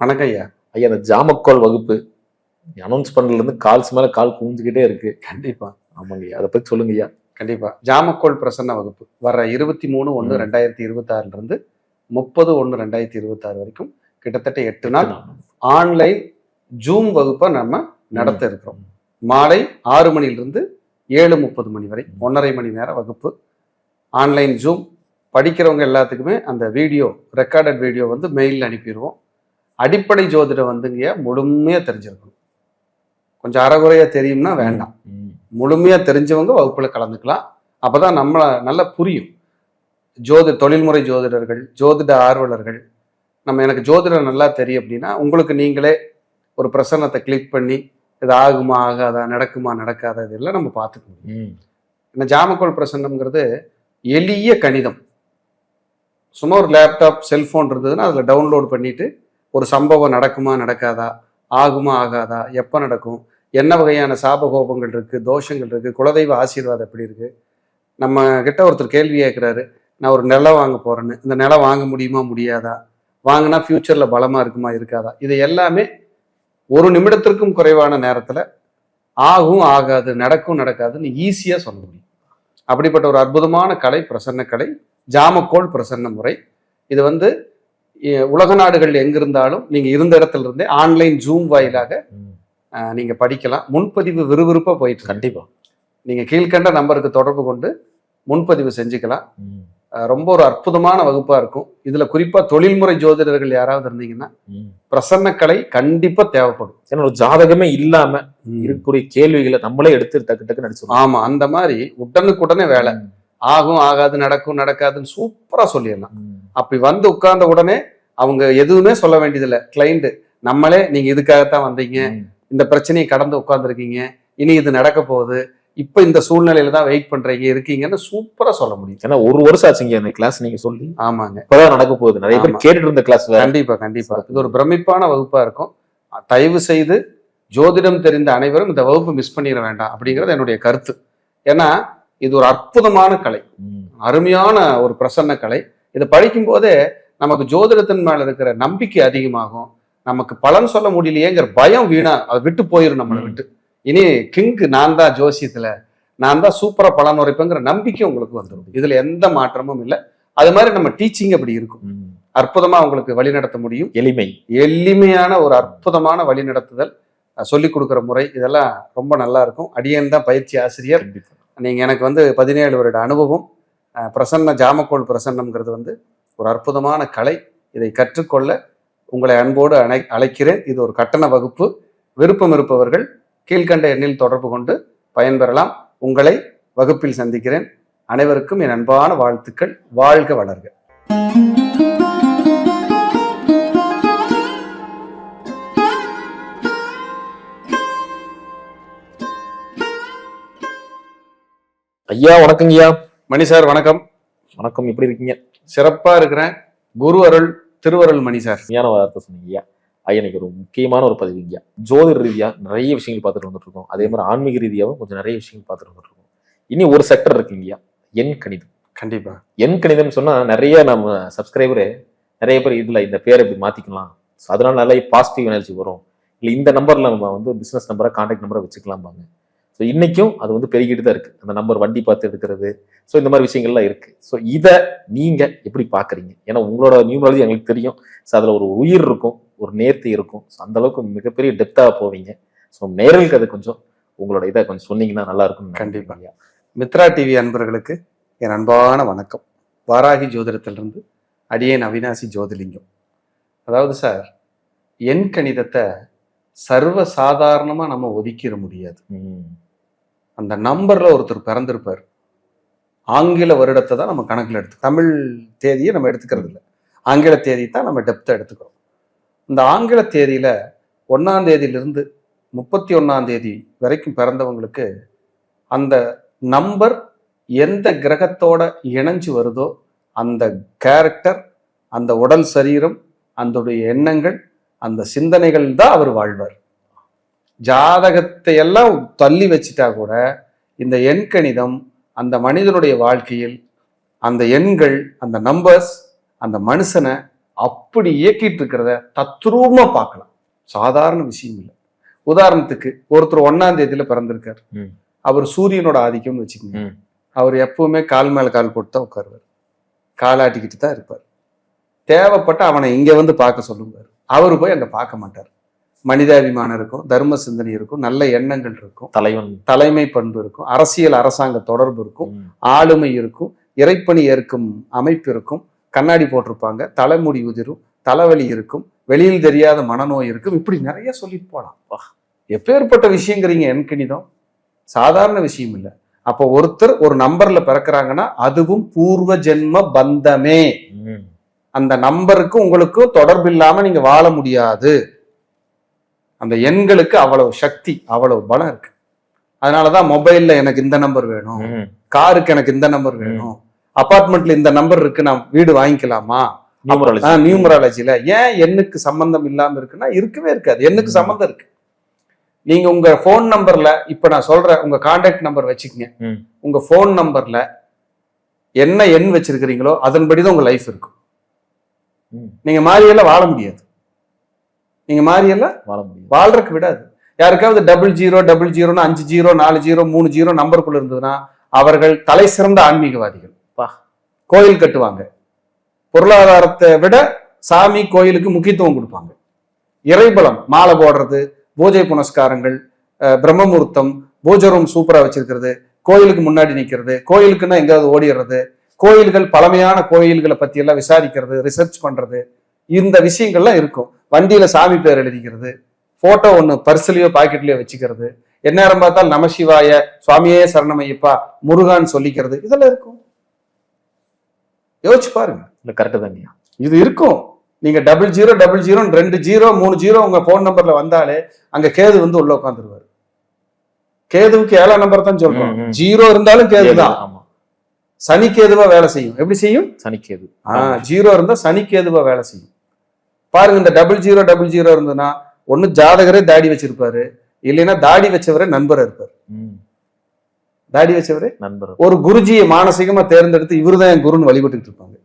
வணக்கம் ஐயா. ஐயா அந்த ஜாமக்கோல் வகுப்பு அனௌன்ஸ் பண்ணதுல இருந்து கால்ஸ் மேல கால் குவிஞ்சுக்கிட்டே இருக்கு. கண்டிப்பா. ஆமாங்க ஐயா அதை பத்தி சொல்லுங்க ஐயா. கண்டிப்பா. ஜாமக்கோல் பிரசன்ன வகுப்பு. வர இருபத்தி மூணு ஒன்று. ரெண்டாயிரத்தி இருபத்தாறுல இருந்து முப்பது ஒன்று ரெண்டாயிரத்தி இருபத்தாறு வரைக்கும் கிட்டத்தட்ட எட்டு நாள் ஆன்லைன் ஜூம் வகுப்பை நம்ம நடத்த இருக்கிறோம். மாலை ஆறு மணிலிருந்து ஏழு முப்பது மணி வரை. ஒன்றரை மணி நேர வகுப்பு. Online Zoom. படிக்கிறவங்க எல்லாத்துக்குமே அந்த வீடியோ ரெக்கார்டட் வீடியோ வந்து மெயிலில் அனுப்பிடுவோம். அடிப்படை ஜோதிடம் வந்துங்க முழுமையாக தெரிஞ்சிருக்கணும். கொஞ்சம் அறகுறையாக தெரியும்னா வேண்டாம். முழுமையாக தெரிஞ்சவங்க வகுப்பில் கலந்துக்கலாம். அப்போ தான் நம்மளை நல்லா புரியும். ஜோதி தொழில்முறை ஜோதிடர்கள் ஜோதிட ஆர்வலர்கள் நம்ம எனக்கு ஜோதிடம் நல்லா தெரியும் அப்படின்னா உங்களுக்கு நீங்களே ஒரு பிரசன்னத்தை கிளிக் பண்ணி இது ஆகுமா ஆகாதா நடக்குமா நடக்காதா இதெல்லாம் நம்ம பார்த்துக்க முடியும். இந்த ஜாமக்கோல் பிரசன்னம்ங்கிறது எளிய கணிதம். சும்மா ஒரு லேப்டாப் செல்ஃபோன் இருந்ததுன்னா அதில் டவுன்லோட் பண்ணிட்டு ஒரு சம்பவம் நடக்குமா நடக்காதா? ஆகுமா ஆகாதா? எப்போ நடக்கும்? என்ன வகையான சாபகோபங்கள் இருக்குது தோஷங்கள் இருக்குது குலதெய்வ ஆசீர்வாதம் எப்படி இருக்குது நம்ம கிட்ட ஒருத்தர் கேள்வி கேட்குறாரு நான் ஒரு நிலம் வாங்க போகிறேன்னு இந்த நிலம் வாங்க முடியுமா முடியாதா? வாங்கினா ஃப்யூச்சரில் பலமாக இருக்குமா இருக்காதா? இது எல்லாமே ஒரு நிமிடத்திற்கும் குறைவான நேரத்தில் ஆகும் ஆகாது நடக்கும் நடக்காதுன்னு ஈஸியாக சொல்ல முடியும். அப்படிப்பட்ட ஒரு அற்புதமான கலை பிரசன்ன கலை ஜாமக்கோல் பிரசன்ன முறை. இது வந்து உலக நாடுகள் எங்கிருந்தாலும் நீங்கள் இருந்த இடத்துல இருந்தே ஆன்லைன் ஜூம் வாயிலாக ம். அஹ், நீங்க படிக்கலாம். முன்பதிவு விறுவிறுப்பா போயிட்டு இருக்கு. கண்டிப்பா. நீங்க கீழ்கண்ட நம்பருக்கு தொடர்பு கொண்டு முன்பதிவு செஞ்சுக்கலாம். ரொம்ப ஒரு அற்புதமான வகுப்பா இருக்கும். இதுல குறிப்பா தொழில்முறை ஜோதிடர்கள் யாராவது இருந்தீங்கன்னா. பிரசன்ன கலை கண்டிப்பா தேவைப்படும். ஏன்னா ஜாதகமே இல்லாம இருக்கக்கூடிய கேள்விகளை நம்மளே எடுத்து டக்கு டக்கு நடிச்சு ஆமா அந்த மாதிரி உடனுக்குடனே வேலை. ஆகும் ஆகாது நடக்கும் நடக்காதுன்னு சூப்பரா சொல்லிடலாம். அப்படி வந்து உட்கார்ந்த உடனே அவங்க எதுவுமே சொல்ல வேண்டியதில்லை. கிளைண்ட் நம்மளே நீங்க இதுக்காகத்தான் வந்தீங்க. இந்த பிரச்சனையை கடந்து உட்கார்ந்துருக்கீங்க. இனி இது நடக்க போகுது. இப்ப இந்த சூழ்நிலையில தான் வெயிட் பண்றீங்க இருக்கீங்கன்னு சூப்பரா சொல்ல முடியும். ஏன்னா ஒரு வருஷம் ஆச்சுங்க அந்த கிளாஸ் நீங்க சொல்லி. ஆமாங்க. இப்பதான் நடக்க போகுது. நிறைய பேர். கேட்டுட்டு இருந்த கிளாஸ் கண்டிப்பா கண்டிப்பா. இது ஒரு பிரமிப்பான வகுப்பா இருக்கும். தயவு செய்து ஜோதிடம் தெரிந்த அனைவரும் இந்த வகுப்பு மிஸ் பண்ணிட வேண்டாம் அப்படிங்கிறது என்னுடைய கருத்து. ஏன்னா இது ஒரு அற்புதமான கலை. அருமையான ஒரு பிரசன்ன கலை. இதை படிக்கும் போதே நமக்கு ஜோதிடத்தின் மேல இருக்கிற நம்பிக்கை அதிகமாகும். நமக்கு பலன் சொல்ல முடியலையேங்கிற பயம் வீணா அதை விட்டு போயிடும் நம்மளை. விட்டு. இனி கிங்கு நான் தான் ஜோசியத்துல நான் தான் சூப்பரா பலன் உரைப்பேங்கிற நம்பிக்கை உங்களுக்கு வந்துடும் இதுல எந்த மாற்றமும் இல்லை. அது மாதிரி நம்ம டீச்சிங் அப்படி இருக்கும். அற்புதமா உங்களுக்கு வழிநடத்த முடியும். எளிமை. எளிமையான ஒரு அற்புதமான வழிநடத்துதல் சொல்லிக் கொடுக்குற முறை இதெல்லாம் ரொம்ப நல்லா இருக்கும். அடியன் தான் பயிற்சி ஆசிரியர். நீங்க எனக்கு வந்து பதினேழு வருட அனுபவம். பிரசன்ன ஜாமக்கோள் பிரசன்னம்ங்கிறது வந்து ஒரு அற்புதமான கலை. இதை கற்றுக்கொள்ள உங்களை அன்போடு அழை அழைக்கிறேன். இது ஒரு கட்டண வகுப்பு. விருப்பம் இருப்பவர்கள் கீழ்கண்ட எண்ணில் தொடர்பு கொண்டு பயன்பெறலாம். உங்களை வகுப்பில் சந்திக்கிறேன். அனைவருக்கும் என் அன்பான வாழ்த்துக்கள். வாழ்க வளர்க ஐயா வணக்கங்கய்யா. மணி சார் வணக்கம். வணக்கம் எப்படி இருக்கீங்க? சிறப்பா இருக்கிறேன். குரு அருள் திருவருள் மணி சார். உண்மையான வார்த்தை சொன்னீங்க ஐயா. இன்னைக்கு ஒரு முக்கியமான ஒரு பதிவுங்கய்யா ஜோதிட ரீதியா நிறைய விஷயங்கள் பார்த்துட்டு வந்துட்டு இருக்கோம் அதே மாதிரி ஆன்மீக ரீதியாவும் கொஞ்சம் நிறைய விஷயங்கள் பார்த்துட்டு வந்துட்டு இருக்கோம் இனி ஒரு செக்டர் இருக்குங்கய்யா எண் கணிதம். கண்டிப்பா. எண் கணிதம் சொன்னா நிறைய நம்ம சப்ஸ்கிரைபரு நிறைய பேர் இதுல இந்த பேரை இப்படி மாத்திக்கலாம். அதனால நிறைய பாசிட்டிவ் எனர்ஜி வரும். இல்லை இந்த நம்பர்ல நம்ம வந்து பிசினஸ் நம்பரை கான்டாக்ட் நம்பரை வச்சுக்கலாம்பாங்க. ஸோ இன்னைக்கும் அது வந்து பெருகிட்டு தான் இருக்கு. அந்த நம்பர் வண்டி பார்த்து எடுக்கிறது. ஸோ இந்த மாதிரி விஷயங்கள்லாம் இருக்கு. ஸோ இதை நீங்க எப்படி பாக்குறீங்க ஏன்னா உங்களோட நியூமராலஜி எங்களுக்கு தெரியும். ஸோ அதுல ஒரு உயிர் இருக்கும் ஒரு நேர்த்தி இருக்கும். ஸோ அந்த அளவுக்கு மிகப்பெரிய டெப்த்தாக போவீங்க. ஸோ நேர்களுக்கு அது கொஞ்சம் உங்களோட இதை கொஞ்சம் சொன்னீங்கன்னா நல்லா இருக்கும் கண்டிப்பா. மித்ரா டிவி அன்பர்களுக்கு என் அன்பான வணக்கம். வாராகி ஜோதிடத்திலிருந்து அடியேன் அவினாசி ஜோதிலிங்கம். அதாவது சார் எண் கணிதத்தை சர்வ சாதாரணமா நம்ம ஒதுக்கிட முடியாது. அந்த நம்பரில் ஒருத்தர் பிறந்திருப்பார். ஆங்கில வருடத்தை தான் நம்ம கணக்கில் எடுத்து தமிழ் தேதியை நம்ம எடுத்துக்கிறது இல்லை. ஆங்கில தேதி தான் நம்ம டெப்த்தை எடுத்துக்கிறோம். இந்த ஆங்கில தேதியில் ஒன்றாம் தேதியிலிருந்து முப்பத்தி ஒன்றாம் தேதி வரைக்கும் பிறந்தவங்களுக்கு அந்த நம்பர் எந்த கிரகத்தோட இணைஞ்சு வருதோ அந்த கேரக்டர் அந்த உடல் சரீரம் அந்தோடைய எண்ணங்கள் அந்த சிந்தனைகள் தான் அவர் வாழ்வார். ஜாதகத்தை எல்லாம் தள்ளி வச்சிட்டா கூட இந்த எண் கணிதம் அந்த மனிதனுடைய வாழ்க்கையில் அந்த எண்கள் அந்த நம்பர்ஸ் அந்த மனுஷனை அப்படி இயக்கிட்டு இருக்கிறத தத்ரூபமா பார்க்கலாம். சாதாரண விஷயம் இல்லை. உதாரணத்துக்கு ஒருத்தர் ஒன்னாம் தேதியில பிறந்திருக்காரு. அவர் சூரியனோட ஆதிக்கம்னு வச்சுக்கோங்க. அவர் எப்பவுமே கால் மேல கால் போட்டு தான் உட்காருவார். காலாட்டிக்கிட்டு தான் இருப்பார். தேவைப்பட்ட அவனை இங்க வந்து பார்க்க சொல்லுவார். அவர் போய் அங்க பார்க்க மாட்டார். மனிதாபிமானம் இருக்கும் தர்ம சிந்தனை இருக்கும் நல்ல எண்ணங்கள் இருக்கும் தலைவன் தலைமை பண்பு இருக்கும் அரசியல் அரசாங்க தொடர்பு இருக்கும். ஆளுமை இருக்கும் இறைப்பணி ஏற்கும் அமைப்பு இருக்கும் கண்ணாடி போட்டிருப்பாங்க தலைமுடி உதிரும் தலைவலி இருக்கும் வெளியில் தெரியாத மனநோய் இருக்கும் இப்படி நிறைய சொல்லிட்டு போலாம் வா. எப்பேற்பட்ட விஷயங்கிறீங்க என் கணிதம் சாதாரண விஷயம் இல்லை அப்போ ஒருத்தர் ஒரு நம்பர்ல பிறக்கிறாங்கன்னா அதுவும் பூர்வ ஜென்ம பந்தமே. அந்த நம்பருக்கும் உங்களுக்கும் தொடர்பு இல்லாம நீங்க வாழ முடியாது அந்த எண்களுக்கு அவ்வளவு சக்தி அவ்வளவு பலம் இருக்கு அதனாலதான் மொபைல்ல எனக்கு இந்த நம்பர் வேணும். காருக்கு எனக்கு இந்த நம்பர் வேணும் அபார்ட்மெண்ட்ல இந்த நம்பர் இருக்கு நான் வீடு வாங்கிக்கலாமா. நியூமராலஜில ஏன் எண்ணுக்கு சம்பந்தம் இல்லாம இருக்குன்னா இருக்கவே இருக்காது எண்ணுக்கு. சம்பந்தம் இருக்கு நீங்க உங்க ஃபோன் நம்பர்ல இப்ப நான் சொல்றேன் உங்க கான்டாக்ட் நம்பர் வச்சுக்கங்க. உங்க ஃபோன் நம்பர்ல என்ன எண் வச்சிருக்கிறீங்களோ அதன்படிதான் உங்க லைஃப் இருக்கும். நீங்க மாறியெல்லாம் வாழ முடியாது நீங்க மாறியெல்லாம் வாழ முடியும் வாழ்றதுக்கு விடாது. யாருக்காவது டபுள் ஜீரோ டபுள் ஜீரோன்னு அஞ்சு ஜீரோ நாலு ஜீரோ மூணு ஜீரோ நம்பருக்குள்ள இருந்ததுன்னா அவர்கள் தலை சிறந்த ஆன்மீகவாதிகள். பா. கோயில் கட்டுவாங்க. பொருளாதாரத்தை விட சாமி கோயிலுக்கு முக்கியத்துவம் கொடுப்பாங்க. இறைபலம் மாலை போடுறது பூஜை புனஸ்காரங்கள் பிரம்மமுகூர்த்தம் பூஜை ரூம் சூப்பரா வச்சிருக்கிறது கோயிலுக்கு முன்னாடி நிக்கிறது கோயிலுக்குன்னா எங்கேயாவது ஓடிடுறது கோயில்கள் பழமையான கோயில்களை பத்தி எல்லாம் விசாரிக்கிறது ரிசர்ச் பண்றது இந்த விஷயங்கள்லாம் இருக்கும். வண்டியில சாமி பேர் எழுதிக்கிறது போட்டோ ஒண்ணு பர்ஸ்லயோ பாக்கெட்லயோ வச்சுக்கிறது எந்நேரம் பார்த்தால் நமசிவாய சுவாமியே சரணமையப்பா முருகான்னு சொல்லிக்கிறது இதெல்லாம் இருக்கும். யோசிச்சு பாருங்க. இல்ல கரெக்டு இது இருக்கும். நீங்க டபுள் ஜீரோ டபுள் ஜீரோ ரெண்டு ஜீரோ மூணு ஜீரோ உங்க போன் நம்பர்ல வந்தாலே அங்க கேது வந்து உள்ள உட்காந்துருவாரு. கேதுவுக்கு ஏழாம் நம்பர் தான் சொல்றோம். ஜீரோ இருந்தாலும் கேது தான். ஆமா. சனி கேதுவா வேலை செய்யும். எப்படி செய்யும்? சனிக்கேது. ஆஹ் ஜீரோ இருந்தா சனி கேதுவா வேலை செய்யும். பாருங்க இந்த டபுள் ஜீரோ டபுள் ஜீரோ இருந்ததுன்னா ஒண்ணு ஜாதகரே தாடி வச்சிருப்பாரு. இல்லைன்னா தாடி வச்சவரே நண்பர் இருப்பார். தாடி வச்சவரே நண்பர். ஒரு குருஜியை மானசீகமா தேர்ந்தெடுத்து இவருதான் என் குருன்னு வழிபட்டுட்டு இருப்பாங்க.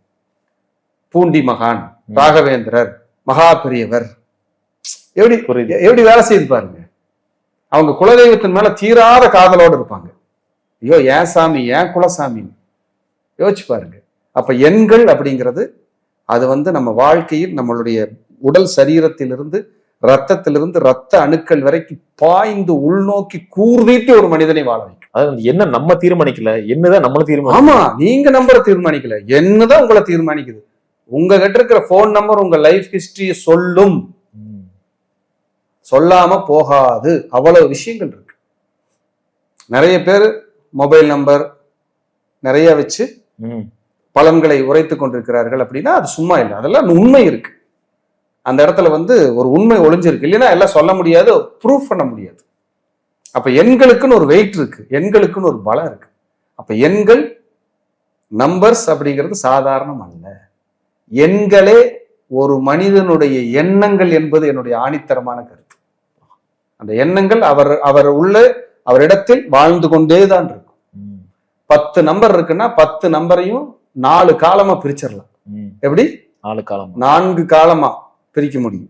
பூண்டி மகான். ராகவேந்திரர் மகா பெரியவர். எப்படி எப்படி வேலை செய்து பாருங்க. அவங்க குலதெய்வத்தின் மேல தீராத காதலோடு இருப்பாங்க. ஐயோ ஏன் சாமி ஏன் குலசாமி யோசிச்சு பாருங்க. அப்ப எண்கள் அப்படிங்கிறது அது வந்து நம்ம வாழ்க்கையில் நம்மளுடைய உடல் சரீரத்திலிருந்து ரத்தத்திலிருந்து ரத்த அணுக்கள் வரைக்கும் பாய்ந்து உள்நோக்கி கூர்தீட்டி ஒரு மனிதனை வாழ வைக்கும். அதாவது என்ன நம்ம தீர்மானிக்கல என்னதான் நம்மள தீர்மானிக்கல? ஆமா நீங்க நம்பரை தீர்மானிக்கல. என்னதான் உங்களை தீர்மானிக்குது. உங்க கிட்ட இருக்கிற போன் நம்பர் உங்க லைஃப் ஹிஸ்டரியை சொல்லும். சொல்லாம போகாது. அவ்வளவு விஷயங்கள் இருக்கு. நிறைய பேர் மொபைல் நம்பர் நிறைய வச்சு ம். பலன்களை உரைத்துக் கொண்டிருக்கிறார்கள் அப்படின்னா அது சும்மா இல்லை. அதெல்லாம் உண்மை இருக்கு. அந்த இடத்துல வந்து ஒரு உண்மை ஒளிஞ்சிருக்கு. இல்லைன்னா எல்லாம் சொல்ல முடியாது ப்ரூஃப் பண்ண முடியாது. அப்ப எண்களுக்குன்னு ஒரு வெயிட் இருக்கு. எண்களுக்குன்னு ஒரு பலம் இருக்கு. அப்ப எண்கள் நம்பர்ஸ் அப்படிங்கிறது சாதாரணம் அல்ல. எண்களே ஒரு மனிதனுடைய எண்ணங்கள் என்பது என்னுடைய ஆணித்தரமான கருத்து. அந்த எண்ணங்கள் அவர் அவர் உள்ள அவரிடத்தில் வாழ்ந்து கொண்டே தான் இருக்கும். பத்து நம்பர் இருக்குன்னா பத்து நம்பரையும் நாலு காலமா பிரிச்சிடலாம். எப்படி? நாலு காலம். நான்கு காலமா பிரிக்க முடியும்.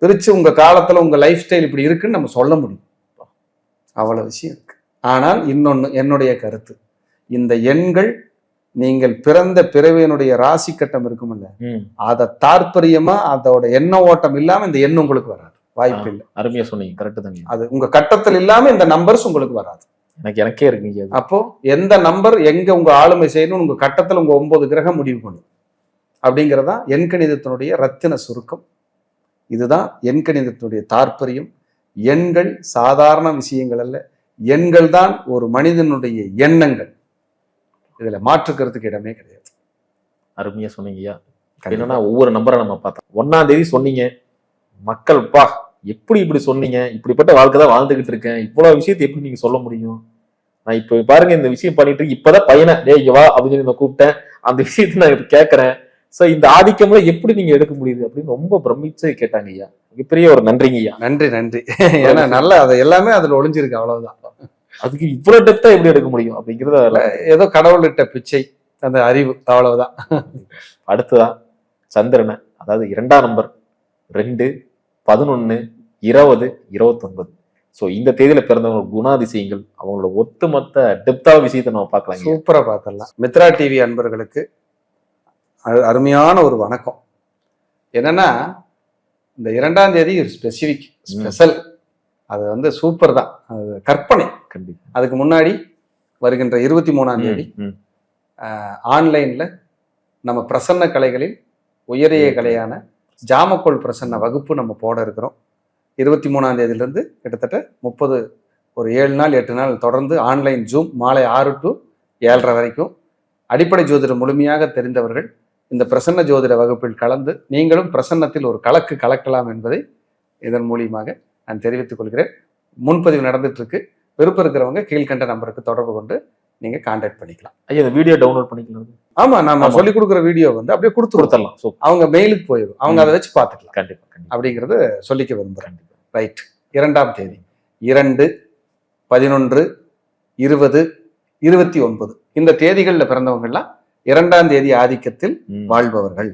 பிரிச்சு உங்க காலத்துல உங்க லைஃப் ஸ்டைல் இப்படி இருக்குன்னு நம்ம சொல்ல முடியும். அவ்வளவு விஷயம் இருக்கு. ஆனால் இன்னொன்னு என்னுடைய கருத்து. இந்த எண்கள் நீங்கள் பிறந்த பிறவியினுடைய ராசி கட்டம் இருக்குமில்ல? ம். அதை தாற்பரியமா அதோட எண்ண ஓட்டம் இல்லாம இந்த எண் உங்களுக்கு வராது. வாய்ப்பு இல்லை அருமையா சொன்னீங்க. கரெக்ட் தாங்க அது உங்க கட்டத்தில் இல்லாம இந்த நம்பர்ஸ் உங்களுக்கு வராது. எனக்கு எனக்கே இருக்குங்க அது. அப்போ எந்த நம்பர் எங்க உங்க ஆளுமை செய்யணும் உங்க கட்டத்துல உங்க ஒன்பது கிரகம் முடிவு பண்ணும் அப்படிங்கிறதா எண்கணிதத்தினுடைய ரத்தின சுருக்கம். இதுதான் எண்கணிதத்தினுடைய தாற்பயம். எண்கள் சாதாரண விஷயங்கள் அல்ல. எண்கள் தான் ஒரு மனிதனுடைய எண்ணங்கள். இதுல மாற்றுக்கிறதுக்கு இடமே கிடையாது. அருமையா சொன்னீங்கய்யா. என்னன்னா ஒவ்வொரு நம்பரை நம்ம பார்த்தோம் ஒன்னாம் தேதி சொன்னீங்க. மக்கள் பா எப்படி இப்படி சொன்னீங்க? இப்படிப்பட்ட வாழ்க்கை தான் வாழ்ந்துகிட்டு இருக்கேன். இவ்வளவு விஷயத்தை எப்படி நீங்க சொல்ல முடியும்? நான் இப்ப பாருங்க இந்த விஷயம் பண்ணிட்டு. இப்பதான் பையனை டேய் இங்க வா அப்படின்னு சொல்லி நான் கூப்பிட்டேன். அந்த விஷயத்தை நான் இப்ப கேட்கறேன் சோ இந்த ஆதிக்கம்ல எப்படி நீங்க எடுக்க முடியுது அப்படின்னு ரொம்ப பிரமிச்சு கேட்டாங்க ஐயா. மிகப்பெரிய ஒரு நன்றிங்க ஐயா. நன்றி நன்றி. ஏன்னா நல்ல அது எல்லாமே அதுல ஒளிஞ்சிருக்கு அவ்வளவுதான். அதுக்கு இவ்வளவு டெப்தா எப்படி எடுக்க முடியும் அப்படிங்கறத அதுல ஏதோ கடவுளிட்ட பிச்சை அந்த அறிவு அவ்வளவுதான். அடுத்ததா சந்திரனை அதாவது இரண்டாம் நம்பர் ரெண்டு பதினொன்னு இருபது இருபத்தொன்பது ஸோ இந்த தேதியில பிறந்தவங்க குணாதிசயங்கள் அவங்களோட ஒட்டுமொத்த டெப்தா விஷயத்தை நம்ம பார்க்கலாம் சூப்பரா பார்த்துடலாம். மித்ரா டிவி அன்பர்களுக்கு அரு- அருமையான ஒரு வணக்கம். என்னன்னா இந்த இரண்டாம் தேதி ஒரு ஸ்பெசிபிக் ஸ்பெஷல் அது வந்து சூப்பர் தான். அது கற்பனை. கண்டிப்பா. அதுக்கு முன்னாடி வருகின்ற இருபத்தி மூணாம் தேதி. ஆன்லைன்ல நம்ம பிரசன்ன கலைகளில் உயரிய கலையான ஜாமக்கோள் பிரசன்ன வகுப்பு நம்ம போட இருக்கிறோம். இருபத்தி மூணாம் தேதியிலேருந்து கிட்டத்தட்ட முப்பது ஒரு ஏழு நாள் எட்டு நாள் தொடர்ந்து ஆன்லைன் ஜூம் மாலை ஆறு டு ஏழரை வரைக்கும். அடிப்படை ஜோதிடம் முழுமையாக தெரிந்தவர்கள் இந்த பிரசன்ன ஜோதிட வகுப்பில் கலந்து நீங்களும் பிரசன்னத்தில் ஒரு கலக்கு கலக்கலாம் என்பதை இதன் மூலியமாக நான் தெரிவித்துக் கொள்கிறேன். முன்பதிவு நடந்துட்டுருக்கு. விருப்பம் இருக்கிறவங்க கீழ்கண்ட நம்பருக்கு தொடர்பு கொண்டு நீங்கள் கான்டாக்ட் பண்ணிக்கலாம். ஐயா இந்த வீடியோ டவுன்லோட் பண்ணிக்கலாம். ஆமா நம்ம. சொல்லி கொடுக்குற வீடியோ வந்து அப்படியே கொடுத்து கொடுத்துடலாம் அவங்க மெயிலுக்கு போயிடும் அவங்க. அதை வச்சு பார்த்துக்கலாம். கண்டிப்பா அப்படிங்கறது சொல்லிக்க கண்டிப்பா. ரைட் இரண்டாம் தேதி. இரண்டு பதினொன்று இருபது இருபத்தி ஒன்பது. இந்த தேதிகளில் பிறந்தவங்கலாம் இரண்டாம் தேதி ஆதிக்கத்தில். வாழ்பவர்கள்.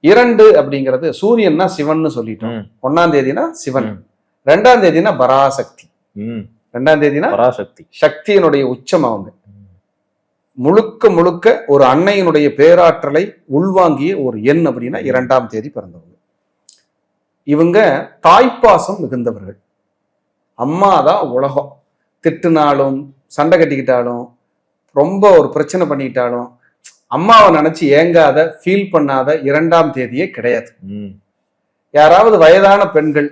இரண்டு அப்படிங்கிறது சூரியன்னா சிவன்னு சொல்லிட்டோம். ஒன்னாம் தேதினா சிவன். ரெண்டாம் தேதினா பராசக்தி. ரெண்டாம் தேதினா பராசக்தி. சக்தியினுடைய உச்சம் அவங்க. முழுக்க முழுக்க ஒரு அன்னையினுடைய பேராற்றலை உள்வாங்கிய ஒரு எண் அப்படின்னா இரண்டாம் தேதி பிறந்தவங்க. இவங்க தாய்ப்பாசம் மிகுந்தவர்கள். அம்மா தான் உலகம். திட்டுனாலும் சண்டை கட்டிக்கிட்டாலும் ரொம்ப ஒரு பிரச்சனை பண்ணிக்கிட்டாலும் அம்மாவை நினைச்சு ஏங்காத ஃபீல் பண்ணாத இரண்டாம் தேதியே கிடையாது. யாராவது வயதான பெண்கள்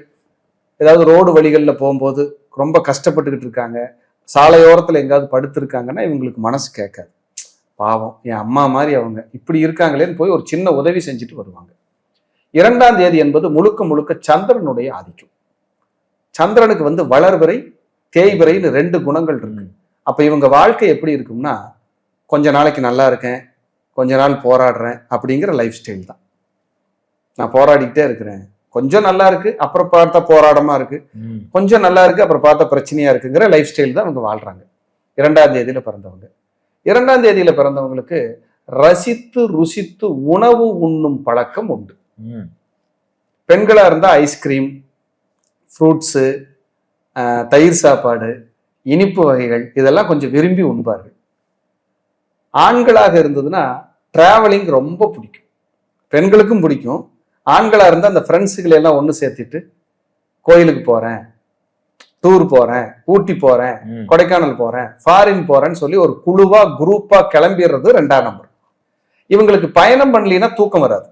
ஏதாவது ரோடு வழிகளில் போகும்போது ரொம்ப கஷ்டப்பட்டுக்கிட்டு இருக்காங்க சாலையோரத்தில் எங்காவது படுத்திருக்காங்கன்னா இவங்களுக்கு மனசு கேட்காது. பாவம் என் அம்மா மாதிரி அவங்க இப்படி இருக்காங்களேன்னு போய் ஒரு சின்ன உதவி செஞ்சுட்டு வருவாங்க. இரண்டாம் தேதி என்பது முழுக்க முழுக்க சந்திரனுடைய ஆதிக்கம். சந்திரனுக்கு வந்து வளர்வரை தேய்வரைன்னு ரெண்டு குணங்கள் இருக்கு. அப்போ இவங்க வாழ்க்கை எப்படி இருக்கும்னா கொஞ்ச நாளைக்கு நல்லா இருக்கேன் கொஞ்ச நாள் போராடுறேன் அப்படிங்கிற லைஃப் ஸ்டைல் தான். நான் போராடிக்கிட்டே இருக்கிறேன் கொஞ்சம் நல்லா இருக்கு அப்புறம் பார்த்தா போராட்டமா இருக்கு. கொஞ்சம் நல்லா இருக்கு அப்புறம் பார்த்தா பிரச்சனையா இருக்குங்கிற லைஃப் ஸ்டைல் தான் அவங்க வாழ்றாங்க. இரண்டாம் தேதியில பிறந்தவங்க. இரண்டாம் தேதியில பிறந்தவங்களுக்கு ரசித்து ருசித்து உணவு உண்ணும் பழக்கம் உண்டு. பெண்களா இருந்தா ஐஸ்கிரீம் ஃப்ரூட்ஸு தயிர் சாப்பாடு இனிப்பு வகைகள் இதெல்லாம் கொஞ்சம் விரும்பி உண்பார்கள். ஆண்களாக இருந்ததுன்னா டிராவலிங் ரொம்ப பிடிக்கும். பெண்களுக்கும் பிடிக்கும். ஆண்களா இருந்தா அந்த ஃப்ரெண்ட்ஸுகளை எல்லாம் ஒன்று சேர்த்துட்டு கோயிலுக்கு போறேன் டூர் போறேன் ஊட்டி போறேன் ம். கொடைக்கானல் போறேன் ஃபாரின் போறேன்னு சொல்லி ஒரு குழுவா குரூப்பா கிளம்பிடுறது ரெண்டாம் நம்பர் இவங்களுக்கு பயணம் பண்ணலினா தூக்கம் வராது.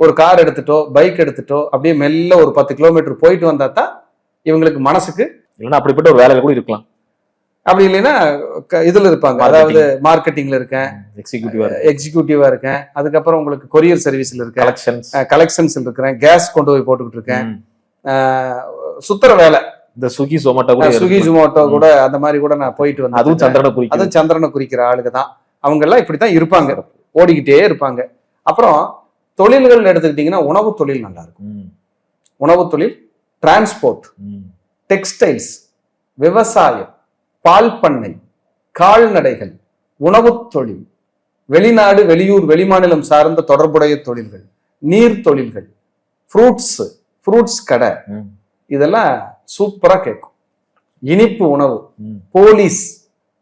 ஒரு கார் எடுத்துட்டோ பைக் எடுத்துட்டோ அப்படியே மெல்ல ஒரு பத்து கிலோமீட்டர் போயிட்டு வந்தா தான் இவங்களுக்கு மனசுக்கு இல்லைன்னா அப்படிப்பட்ட ஒரு வேலையில கூட இருக்கலாம் அப்படி இல்லைன்னா இதுல இருப்பாங்க. அதாவது மார்க்கெட்டிங்ல இருக்கேன். எக்ஸிக்யூட்டிவா எக்ஸிக்யூட்டிவா இருக்கேன். அதுக்கப்புறம் உங்களுக்கு கொரியர் சர்வீஸ்ல இருக்கேன். கலெக்ஷன்ஸ் கலெக்ஷன்ஸ்ல இருக்கிறேன் கேஸ் கொண்டு போய் போட்டுக்கிட்டு இருக்கேன். அஹ், சுத்துற வேலை. இந்த ஸ்விக்கி ஜொமேட்டோ கூட இருக்கு. ஜொமேட்டோ. கூட அந்த மாதிரி கூட நான் போயிட்டு வந்து அதுவும் சந்திரனை குறிக்கும் அதுவும் சந்திரனை குறிக்கிற ஆளுங்க தான் அவங்க எல்லாம் இப்படித்தான் இருப்பாங்க ஓடிக்கிட்டே இருப்பாங்க. அப்புறம் தொழில்கள் எடுத்துக்கிட்டீங்கன்னா உணவு தொழில் நல்லா இருக்கும். உணவு தொழில் டிரான்ஸ்போர்ட். டெக்ஸ்டைல்ஸ் விவசாயம். பால் பண்ணை கால்நடைகள் உணவுத் தொழில் வெளிநாடு வெளியூர் வெளிமாநிலம் சார்ந்த தொடர்புடைய தொழில்கள் நீர் தொழில்கள் ஃப்ரூட்ஸ் ஃப்ரூட்ஸ் கடை. இதெல்லாம் சூப்பரா கேட்கும் இனிப்பு உணவு. போலீஸ்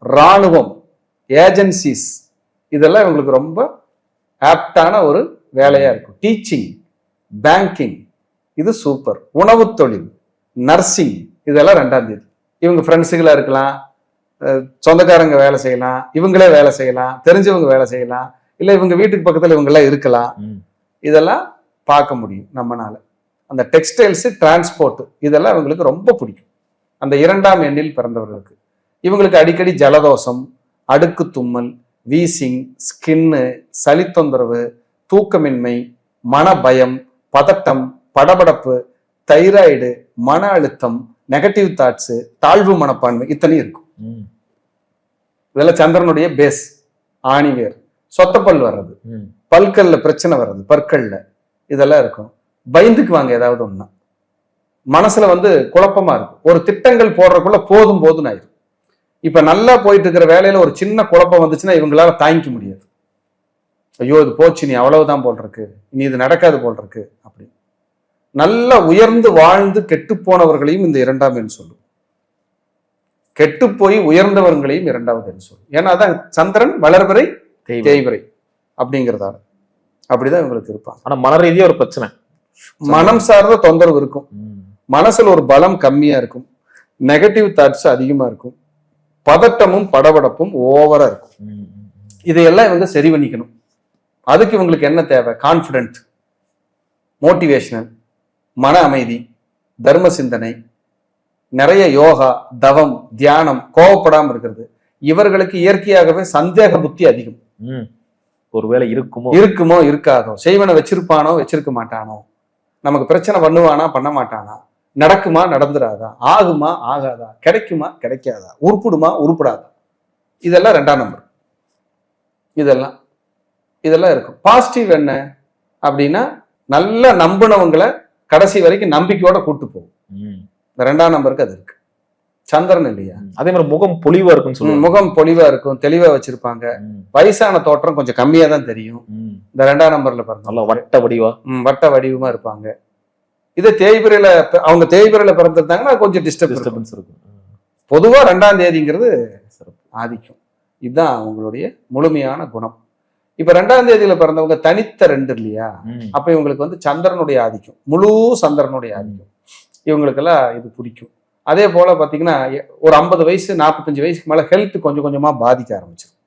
ராணுவம் ஏஜென்சிஸ் இதெல்லாம் இவங்களுக்கு ரொம்ப ஆப்டான ஒரு வேலையா இருக்கும். டீச்சிங் பேங்கிங் இது சூப்பர் உணவுத் தொழில் நர்சிங் இதெல்லாம் ரெண்டாம் தேதி. இவங்க ஃப்ரெண்ட்ஸுகளா இருக்கலாம் சொந்தக்காரங்க வேலை செய்யலாம் இவங்களே வேலை செய்யலாம் தெரிஞ்சவங்க வேலை செய்யலாம் இல்லை இவங்க வீட்டுக்கு பக்கத்துல இவங்க எல்லாம் இருக்கலாம். இதெல்லாம் பார்க்க முடியும் நம்மனால அந்த டெக்ஸ்டைல்ஸ் டிரான்ஸ்போர்ட் இதெல்லாம் இவங்களுக்கு ரொம்ப பிடிக்கும் அந்த இரண்டாம் எண்ணில் பிறந்தவர்களுக்கு இவங்களுக்கு அடிக்கடி ஜலதோஷம் அடுக்கு தும்மல் வீசிங் ஸ்கின்னு சளி தொந்தரவு தூக்கமின்மை மனபயம் பதட்டம் படபடப்பு தைராய்டு மன அழுத்தம் நெகட்டிவ் தாட்ஸ் தாழ்வு மனப்பான்மை இத்தனையும் இருக்கும். இதெல்லாம் சந்திரனுடைய பேஸ் ஆணிவேர் சொத்தப்பல் வர்றது. பல்கல்ல பிரச்சனை வர்றது பற்கள்ல இதெல்லாம் இருக்கும். பயந்துக்குவாங்க ஏதாவது ஒண்ணா மனசுல வந்து குழப்பமா இருக்கும். ஒரு திட்டங்கள் போடுறதுக்குள்ள போதும் போதும்னு ஆயிரும். இப்ப நல்லா போயிட்டு இருக்கிற வேலையில ஒரு சின்ன குழப்பம் வந்துச்சுன்னா இவங்களால தாங்கிக்க முடியாது. ஐயோ இது போச்சு நீ அவ்வளவுதான் போல் இருக்கு. இனி இது நடக்காது போல் இருக்கு அப்படி நல்லா உயர்ந்து வாழ்ந்து கெட்டு போனவர்களையும் இந்த இரண்டாம் எண் சொல்லும். கெட்டு போய் உயர்ந்தவர்களையும் இரண்டாவது எண் சொல்லும் ஏன்னா அதான் சந்திரன் வளர்வரை தேய்வு. தேய்வரை அப்படிங்கிறதால. அப்படிதான் இவங்களுக்கு இருப்பாங்க. ஆனா மன ரீதியா ஒரு பிரச்சனை. மனம் சார்ந்த தொந்தரவு இருக்கும். மனசுல ஒரு பலம் கம்மியா இருக்கும். நெகட்டிவ் தாட்ஸ் அதிகமா இருக்கும். பதட்டமும் படபடப்பும் ஓவரா இருக்கும். இதையெல்லாம் இவங்க சரி பண்ணிக்கணும். அதுக்கு இவங்களுக்கு என்ன தேவை? கான்ஃபிடென்ட் மோட்டிவேஷனல் மன அமைதி தர்ம சிந்தனை நிறைய யோகா தவம் தியானம் கோவப்படாம இருக்கிறது. இவர்களுக்கு இயற்கையாகவே சந்தேக புத்தி அதிகம். ஒருவேளை இருக்குமோ? இருக்குமோ இருக்காதோ? செய்வனை வச்சிருப்பானோ வச்சிருக்க மாட்டானோ? நமக்கு பிரச்சனை பண்ணுவானா பண்ண மாட்டானா? நடக்குமா நடந்துராதா? ஆகுமா ஆகாதா? கிடைக்குமா கிடைக்காதா? உருப்பிடுமா உருப்படாதா? இதெல்லாம் ரெண்டாம் நம்பர். இதெல்லாம். இதெல்லாம் இருக்கும். பாசிட்டிவ் என்ன அப்படின்னா நல்லா நம்பினவங்களை கடைசி வரைக்கும் நம்பிக்கையோட கூட்டு போகும். இந்த ரெண்டாம் நம்பருக்கு அது இருக்கு. சந்திரன் இல்லையா. அதே மாதிரி முகம் பொலிவா இருக்குன்னு ம், சொல்லுவாங்க. முகம் பொலிவா இருக்கும் தெளிவா வச்சிருப்பாங்க. வயசான தோற்றம் கொஞ்சம் கம்மியா தான் தெரியும். இந்த ரெண்டாம் நம்பர்ல பிறந்தவங்க நல்லா வட்ட வடிவா. வட்ட வடிவமா இருப்பாங்க. இது தேய்பிரையில அவங்க தேய்பிரையில பிறந்திருந்தாங்கன்னா கொஞ்சம் டிஸ்டர்ப் இருக்கும். டிஸ்டர்பன்ஸ் இருக்கும். பொதுவா ரெண்டாம் தேதிங்கிறது சிறப்பு. ஆதிக்கம். இதுதான் அவங்களுடைய முழுமையான குணம். இப்ப ரெண்டாம் தேதியில பிறந்தவங்க தனித்த ரெண்டு இல்லையா. அப்ப இவங்களுக்கு வந்து சந்திரனுடைய ஆதிக்கம் முழு சந்திரனுடைய ஆதிக்கம். இவங்களுக்கெல்லாம் இது பிடிக்கும் அதே போல பாத்தீங்கன்னா எ- ஒரு ஐம்பது வயசு நாற்பத்தஞ்சு வயசுக்கு மேல ஹெல்த் கொஞ்சம் கொஞ்சமா பாதிக்க ஆரம்பிச்சிடும்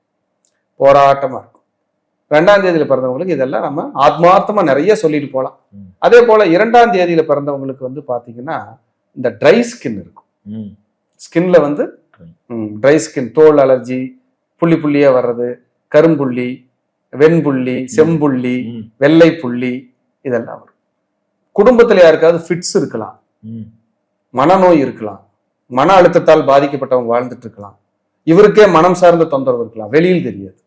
போராட்டமா இருக்கும் ரெண்டாம் தேதியில பிறந்தவங்களுக்கு இதெல்லாம் நம்ம ஆத்மார்த்தமா நிறைய சொல்லிட்டு போலாம் ம். அதே போல இரண்டாம் தேதியில பிறந்தவங்களுக்கு வந்து பாத்தீங்கன்னா இந்த ட்ரை ஸ்கின் இருக்கும். ஸ்கின்ல வந்து ட்ரை ஸ்கின் தோல் அலர்ஜி புள்ளி புள்ளியா வர்றது கரும்புள்ளி வெண்புள்ளி செம்புள்ளி. வெள்ளை புள்ளி இதெல்லாம் வரும் குடும்பத்துல யாருக்காவது ஃபிட்ஸ் இருக்கலாம். மனநோய் இருக்கலாம். மன அழுத்தத்தால் பாதிக்கப்பட்டவங்க வாழ்ந்துட்டு இருக்கலாம் இவருக்கே மனம் சார்ந்த தொந்தரவு இருக்கலாம். வெளியில் தெரியாது.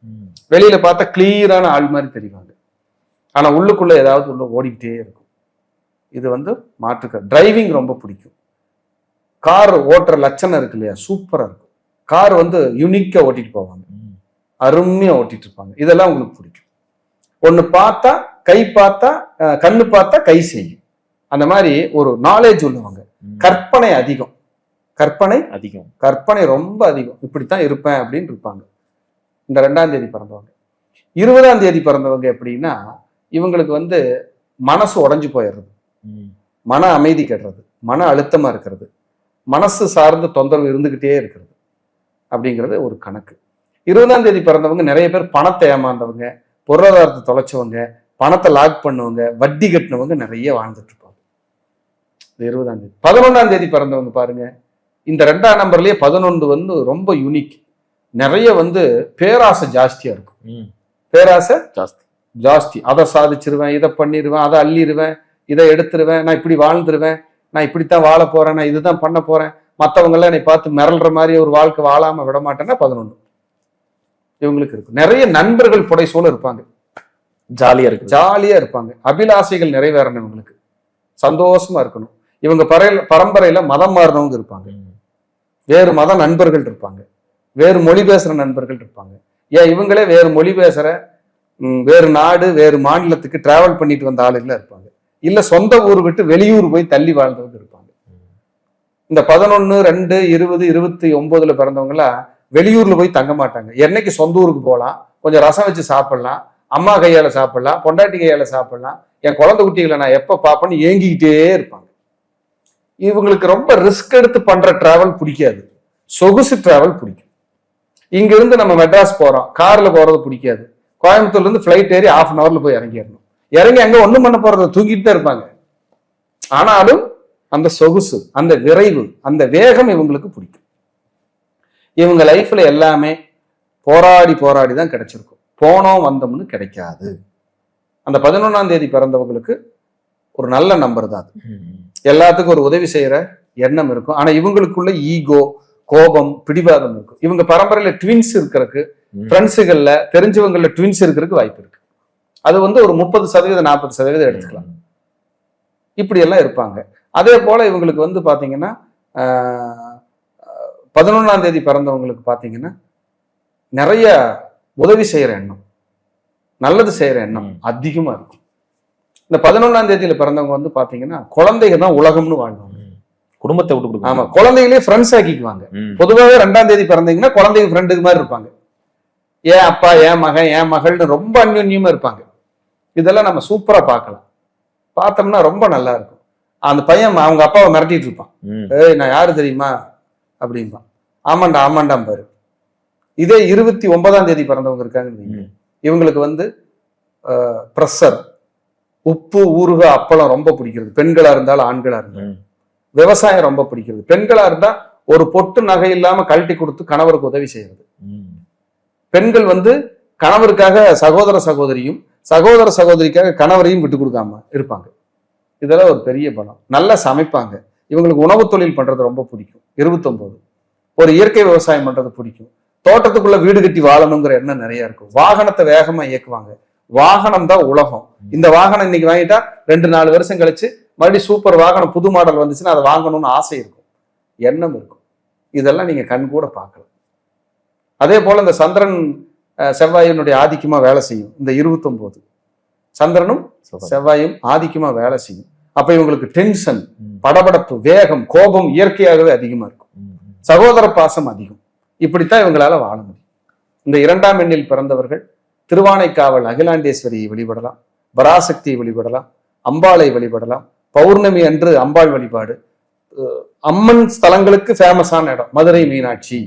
வெளியில பார்த்தா கிளியரான ஆள் மாதிரி தெரிவாங்க. ஆனா உள்ளுக்குள்ள ஏதாவது உள்ள ஓடிக்கிட்டே இருக்கும். இது வந்து மாற்றுக்க டிரைவிங் ரொம்ப பிடிக்கும். கார் ஓட்டுற லட்சணம் இருக்கு இல்லையா? சூப்பரா இருக்கும். கார் வந்து யூனிக்கா ஓட்டிட்டு போவாங்க. அருமையா ஓட்டிட்டு இருப்பாங்க இதெல்லாம் உங்களுக்கு பிடிக்கும். ஒண்ணு பார்த்தா கை பார்த்தா கண்ணு பார்த்தா கை செய்யும். அந்த மாதிரி ஒரு நாலேஜ் உள்ளவங்க. கற்பனை அதிகம். கற்பனை அதிகம். கற்பனை ரொம்ப அதிகம். இப்படித்தான் இருப்பேன் அப்படின்னு இருப்பாங்க. இந்த ரெண்டாம் தேதி பிறந்தவங்க. இருபதாம் தேதி பிறந்தவங்க எப்படின்னா இவங்களுக்கு வந்து மனசு உடைஞ்சு போயிடுறது. மன அமைதி கெடுறது. மன அழுத்தமா இருக்கிறது. மனசு சார்ந்த தொந்தரவு இருந்துகிட்டே இருக்கிறது. அப்படிங்கிறது ஒரு கணக்கு. இருபதாம் தேதி பிறந்தவங்க நிறைய பேர் பணத்தை ஏமாந்தவங்க பொருளாதாரத்தை தொலைச்சவங்க பணத்தை லாக் பண்ணவங்க வட்டி கட்டினவங்க நிறைய வாழ்ந்துட்டு இருப்பாங்க. இந்த இருபதாம் தேதி. பதினொன்றாம் தேதி பிறந்தவங்க பாருங்க. இந்த ரெண்டாம் நம்பர்லயே பதினொன்று வந்து ரொம்ப யூனிக் நிறைய வந்து பேராசை ஜாஸ்தியா இருக்கும். பேராசை ஜாஸ்தி. ஜாஸ்தி. அதை சாதிச்சிருவேன் இதை பண்ணிடுவேன் அதை அள்ளிடுவேன் இதை எடுத்துருவேன் நான் இப்படி வாழ்ந்துருவேன் நான் இப்படித்தான் வாழ போறேன் நான் இதுதான் பண்ண போறேன். மத்தவங்க எல்லாம் என்னை பார்த்து மிரள்ற மாதிரி ஒரு வாழ்க்கை வாழாம விட மாட்டேன்னா பதினொன்று. இவங்களுக்கு இருக்கும். நிறைய நண்பர்கள் புடைசூழ இருப்பாங்க. ஜாலியா இருக்கு ஜாலியா இருப்பாங்க. அபிலாசைகள் நிறைவேறணும் இவங்களுக்கு. சந்தோஷமா இருக்கணும். இவங்க பறையில பரம்பரையில மதம் மாறினவங்க இருப்பாங்க. வேறு மத நண்பர்கள் இருப்பாங்க. வேறு மொழி பேசுற நண்பர்கள் இருப்பாங்க. ஏன் இவங்களே வேறு மொழி பேசுற ம், வேறு நாடு வேறு மாநிலத்துக்கு டிராவல் பண்ணிட்டு வந்த ஆளுங்களா இருப்பாங்க. இல்ல சொந்த ஊர் விட்டு வெளியூர் போய் தள்ளி வாழ்ந்தவங்க இருப்பாங்க. இந்த பதினொன்னு ரெண்டு இருபது இருபத்தி ஒன்பதுல பிறந்தவங்கலாம் வெளியூர்ல போய் தங்க மாட்டாங்க. என்னைக்கு சொந்த ஊருக்கு போகலாம் கொஞ்சம் ரசம் வச்சு சாப்பிடலாம் அம்மா கையால சாப்பிடலாம் பொண்டாட்டி கையால சாப்பிடலாம் என் குழந்தை குட்டிகளை நான் எப்ப பார்ப்பேன்னு ஏங்கிக்கிட்டே இருப்பாங்க. இவங்களுக்கு ரொம்ப ரிஸ்க் எடுத்து பண்ற டிராவல் பிடிக்காது. சொகுசு டிராவல் பிடிக்கும். இங்க இருந்து நம்ம மெட்ராஸ் போறோம். கார்ல போறது பிடிக்காது. கோயம்புத்தூர்ல இருந்து ஃபிளைட் ஏறி ஆஃப் அன் அவர்ல போய் இறங்கிடணும். இறங்கி அங்க ஒண்ணும் பண்ண போறது தூங்கிட்டு தான் இருப்பாங்க. ஆனாலும் அந்த சொகுசு அந்த விரைவு அந்த வேகம் இவங்களுக்கு பிடிக்கும். இவங்க லைஃப்ல எல்லாமே போராடி போராடி தான் கிடைச்சிருக்கும். போனோம் வந்தோம்னு கிடைக்காது. அந்த பதினொன்னாம் தேதி பிறந்தவங்களுக்கு ஒரு நல்ல நம்பர் தான் அது. எல்லாத்துக்கும் ஒரு உதவி செய்யற எண்ணம் இருக்கும். ஆனா இவங்களுக்குள்ள ஈகோ கோபம் பிடிவாதம் இருக்கும். இவங்க பரம்பரையில ட்வின்ஸ் இருக்கிறதுக்கு. ஃப்ரெண்ட்ஸுகள்ல தெரிஞ்சவங்கள்ல ட்வின்ஸ் இருக்கிறதுக்கு வாய்ப்பு இருக்கு. அது வந்து ஒரு முப்பது சதவீதம் நாற்பது சதவீதம் எடுத்துக்கலாம். இப்படி எல்லாம் இருப்பாங்க. அதே போல இவங்களுக்கு வந்து பாத்தீங்கன்னா பதினொன்னாம் தேதி பிறந்தவங்களுக்கு பாத்தீங்கன்னா நிறைய உதவி செய்யற எண்ணம். நல்லது செய்யற எண்ணம் ம். அதிகமா இருக்கும். இந்த பதினொன்னாம் தேதியில பிறந்தவங்க வந்து பாத்தீங்கன்னா குழந்தைங்க தான் உலகம்னு வாழ்வாங்க. குடும்பத்தை விட்டு கொடுக்க ஆமா குழந்தைகளே ஃப்ரெண்ட்ஸ் ஆக்கிக்குவாங்க. பொதுவாகவே ரெண்டாம் தேதி பிறந்தீங்கன்னா குழந்தைங்க ஃப்ரெண்டுக்கு மாதிரி இருப்பாங்க. ஏன் அப்பா ஏன் மகன் ஏன் மகள்னு ரொம்ப அந்யோன்யமா இருப்பாங்க. இதெல்லாம் நம்ம சூப்பரா பார்க்கலாம். பார்த்தோம்னா ரொம்ப நல்லா இருக்கும். அந்த பையன் அவங்க அப்பாவை மிரட்டிட்டு இருப்பான். ஏய் நான் யாரு தெரியுமா? அப்படிம்பான். ஆமாண்டா ஆமாண்டாம் பாரு. இதே இருபத்தி ஒன்பதாம் தேதி பிறந்தவங்க இருக்காங்கன்னு வைங்க. ம். இவங்களுக்கு வந்து ப்ரெஷர் உப்பு ஊறுகாய் அப்பளம் ரொம்ப பிடிக்கிறது. பெண்களா இருந்தாலும் ஆண்களா இருந்தாலும். விவசாயம் ரொம்ப பிடிக்கிறது. பெண்களா இருந்தா ஒரு பொட்டு நகை இல்லாம கழட்டி கொடுத்து கணவருக்கு உதவி செய்யறது. பெண்கள் வந்து கணவருக்காக சகோதர சகோதரியும் சகோதர சகோதரிக்காக கணவரையும் விட்டு கொடுக்காம இருப்பாங்க. இதெல்லாம் ஒரு பெரிய பலம். நல்லா சமைப்பாங்க. இவங்களுக்கு உணவு தொழில் பண்றது ரொம்ப பிடிக்கும். இருபத்தொன்பது ஒரு இயற்கை விவசாயம் பண்றது பிடிக்கும். தோட்டத்துக்குள்ள வீடு கட்டி வாழணுங்கிற எண்ணம் நிறைய இருக்கும். வாகனத்தை வேகமா இயக்குவாங்க. வாகனம் தான் உலகம். இந்த வாகனம் இன்னைக்கு வாங்கிட்டா ரெண்டு நாலு வருஷம் கழிச்சு மறுபடியும் சூப்பர் வாகனம் புது மாடல் வந்துச்சுன்னா அதை வாங்கணும்னு ஆசை இருக்கும். எண்ணம் இருக்கும். இதெல்லாம் நீங்க கண் கூட பார்க்கலாம். அதே போல இந்த சந்திரன் செவ்வாயினுடைய ஆதிக்கமா வேலை செய்யும். இந்த இருபத்தொன்பது சந்திரனும். செவ்வாயும் ஆதிக்கமா வேலை செய்யும். அப்ப இவங்களுக்கு டென்ஷன். படபடப்பு வேகம் கோபம் இயற்கையாகவே அதிகமா இருக்கும். சகோதர பாசம் அதிகம். இப்படித்தான் இவங்களால வாழ முடியும். இந்த இரண்டாம் எண்ணில் பிறந்தவர்கள் திருவானைக்காவல் அகிலாண்டேஸ்வரியை வழிபடலாம் பராசக்தியை வழிபடலாம் அம்பாளை வழிபடலாம் பௌர்ணமி அன்று அம்பாள் வழிபாடு. அம்மன் ஸ்தலங்களுக்கு ஃபேமஸான இடம் மதுரை மீனாட்சி.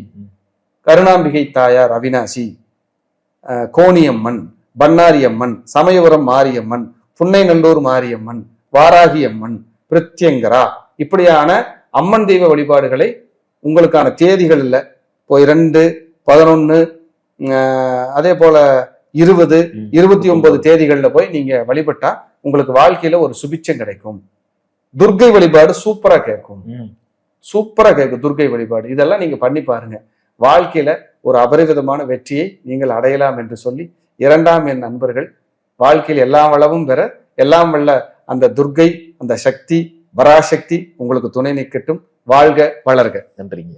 கருணாம்பிகை தாயார் அவினாசி. கோணியம்மன் பன்னாரி அம்மன் சமயபுரம் மாரியம்மன் புன்னைநல்லூர் மாரியம்மன் வாராகி அம்மன் பிரித்யங்கரா. இப்படியான அம்மன் தெய்வ வழிபாடுகளை உங்களுக்கான தேதிகள்ல இப்போ இரண்டு பதினொன்று அதே போல் இருபது. இருபத்தி ஒன்பது தேதிகள்ல போய் நீங்க வழிபட்டா உங்களுக்கு வாழ்க்கையில ஒரு சுபிட்சம் கிடைக்கும். துர்க்கை வழிபாடு சூப்பரா கேட்கும். சூப்பரா கேட்கும் துர்க்கை வழிபாடு. இதெல்லாம் நீங்க பண்ணி பாருங்க. வாழ்க்கையில ஒரு அபரிவிதமான வெற்றியை நீங்கள் அடையலாம் என்று சொல்லி இரண்டாம் என் நண்பர்கள் வாழ்க்கையில் எல்லா வளமும் பெற எல்லாம் வல்ல அந்த துர்க்கை அந்த சக்தி பராசக்தி உங்களுக்கு துணை நிற்கட்டும். வாழ்க வளர்க. நன்றிங்க.